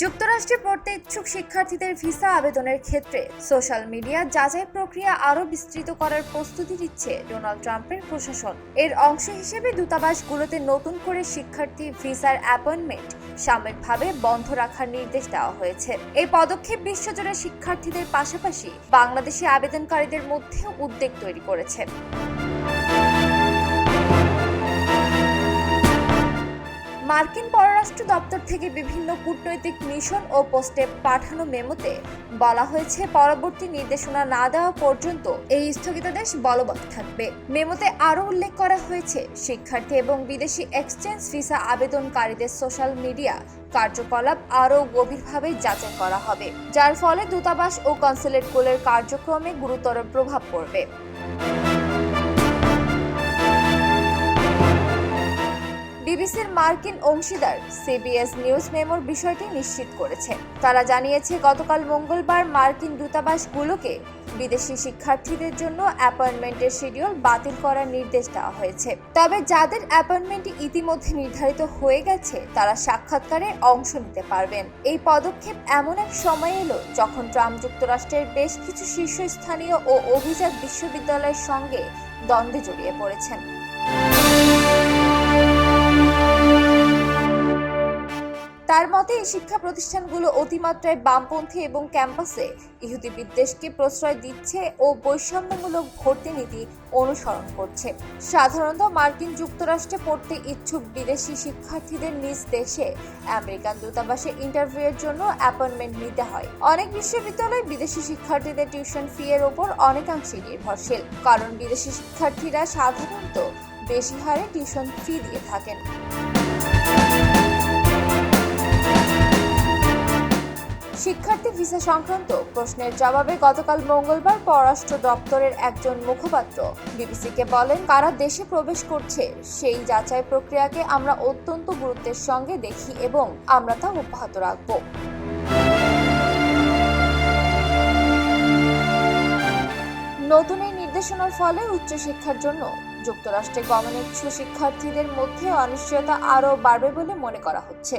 যুক্তরাষ্ট্রে পড়তে ইচ্ছুক শিক্ষার্থীদের ভিসা আবেদনের ক্ষেত্রে সোশ্যাল মিডিয়া যাচাই প্রক্রিয়া আরও বিস্তৃত করার প্রস্তুতি দিচ্ছে ডোনাল্ড ট্রাম্পের প্রশাসন। এর অংশ হিসেবে দূতাবাসগুলোতে নতুন করে শিক্ষার্থী ভিসার অ্যাপয়েন্টমেন্ট সাময়িকভাবে বন্ধ রাখার নির্দেশ দেওয়া হয়েছে। এই পদক্ষেপ বিশ্বজুড়ে শিক্ষার্থীদের পাশাপাশি বাংলাদেশি আবেদনকারীদের মধ্যেও উদ্বেগ তৈরি করেছে। মার্কিন দপ্তর থেকে বিভিন্ন কূটনৈতিক মিশন ও পোস্টে পাঠানো মেমোতে বলা হয়েছে, পরবর্তী নির্দেশনা না দেওয়া পর্যন্ত এই স্থগিতাদেশ বলবৎ থাকবে। মেমোতে আরও উল্লেখ করা হয়েছে, শিক্ষার্থী এবং বিদেশি এক্সচেঞ্জ ভিসা আবেদনকারীদের সোশ্যাল মিডিয়া কার্যকলাপ আরও গভীরভাবে যাচাই করা হবে, যার ফলে দূতাবাস ও কনসুলেটগুলোর কার্যক্রমে গুরুতর প্রভাব পড়বে। বিবিসির মার্কিন অংশীদার, সিবিএস নিউজ মেমোর বিষয়টি নিশ্চিত করেছে। তারা জানিয়েছে, গতকাল মঙ্গলবার মার্কিন দূতাবাসগুলোকে বিদেশি শিক্ষার্থীদের জন্য অ্যাপয়েন্টমেন্টের শিডিউল বাতিল করার নির্দেশ দেওয়া হয়েছে। তবে যাদের অ্যাপয়েন্টমেন্ট ইতিমধ্যে নির্ধারিত হয়ে গেছে, তারা সাক্ষাৎকারে অংশ নিতে পারবেন। এই পদক্ষেপ এমন এক সময় এলো যখন ট্রাম্প যুক্তরাষ্ট্রের বেশ কিছু শীর্ষস্থানীয় ও অভিজাত বিশ্ববিদ্যালয়ের সঙ্গে দ্বন্দ্বে জড়িয়ে পড়েছেন। তার মতে, এই শিক্ষা প্রতিষ্ঠানগুলো অতিমাত্রায় বামপন্থী এবং ক্যাম্পাসে ইহুদি বিদ্বেষকে প্রশ্রয় দিচ্ছে ও বৈষম্যমূলক ভর্তি নীতি অনুসরণ করছে। সাধারণত মার্কিন যুক্তরাষ্ট্রে পড়তে ইচ্ছুক বিদেশি শিক্ষার্থীদের নিজ দেশে আমেরিকান দূতাবাসে ইন্টারভিউয়ের জন্য অ্যাপয়েন্টমেন্ট নিতে হয়। অনেক বিশ্ববিদ্যালয় বিদেশি শিক্ষার্থীদের টিউশন ফি এর ওপর অনেকাংশে নির্ভরশীল, কারণ বিদেশি শিক্ষার্থীরা সাধারণত বেশি হারে টিউশন ফি দিয়ে থাকেন। শিক্ষার্থী ভিসা সংক্রান্ত প্রশ্নের জবাবে গতকাল মঙ্গলবার পররাষ্ট্র দপ্তরের একজন মুখপাত্র বিবিসিকে বলেন, কারা দেশে প্রবেশ করছে সেই যাচাই প্রক্রিয়াকে আমরা অত্যন্ত গুরুত্বের সঙ্গে দেখি এবং আমরা তা অব্যাহত রাখব। নতুন এই নির্দেশনার ফলে উচ্চশিক্ষার জন্য যুক্তরাষ্ট্রে গমনেচ্ছু শিক্ষার্থীদের মধ্যে অনিশ্চয়তা আরও বাড়বে বলে মনে করা হচ্ছে।